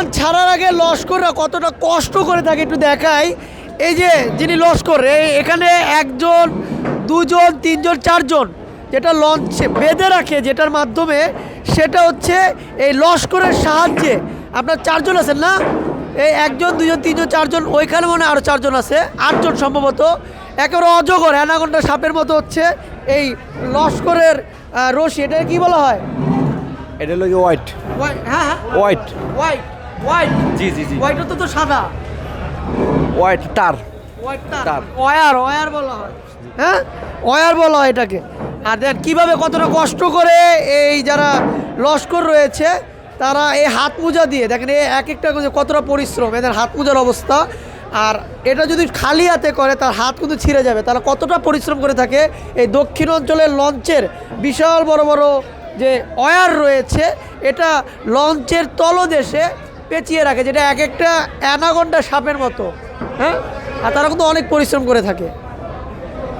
Launch ছাড়ার আগে লস্কররা কতটা কষ্ট করে থাকে একটু দেখাই। এই যে যিনি লস্কর এখানে একজন দুজন তিনজন চারজন যেটা লঞ্চ বেঁধে রাখে যেটার মাধ্যমে সেটা হচ্ছে এই লস্করের সাহায্যে। আপনার চারজন আছেন না? এই একজন দুজন তিনজন চারজন ওইখানে মনে আরও চারজন আছে আটজন সম্ভবত। একেবারে অজগর অ্যানাগন্ডা সাপের মতো হচ্ছে এই লস্করের রশি এটা কি বলা হয়? এটা হলো হোয়াইট হ্যাঁ হ্যাঁ। হোয়াইট হোয়াইট হোয়াইট জি জি জি। হোয়াইট তো তো সাদা। হোয়াইট তার হোয়াইট তার। ওয়ার ওয়ার বলা হয়। হ্যাঁ? ওয়ার বলা হয় এটাকে। আর দেখ কীভাবে কতটা কষ্ট করে এই যারা লস্কর রয়েছে তারা এই হাত মোজা দিয়ে দেখেন এই এক একটা কতটা পরিশ্রম এদের হাত মোজার অবস্থা। আর এটা যদি খালি হাতে করে তার হাত কিন্তু ছিঁড়ে যাবে। তারা কতটা পরিশ্রম করে থাকে এই দক্ষিণ অঞ্চলের লঞ্চের বিশাল বড় বড় যে ওয়ার রয়েছে এটা লঞ্চের তলদেশে পেঁচিয়ে রাখে, যেটা এক একটা অ্যানাগন্ডা সাপের মতো হ্যাঁ? আর তারা কিন্তু অনেক পরিশ্রম করে থাকে।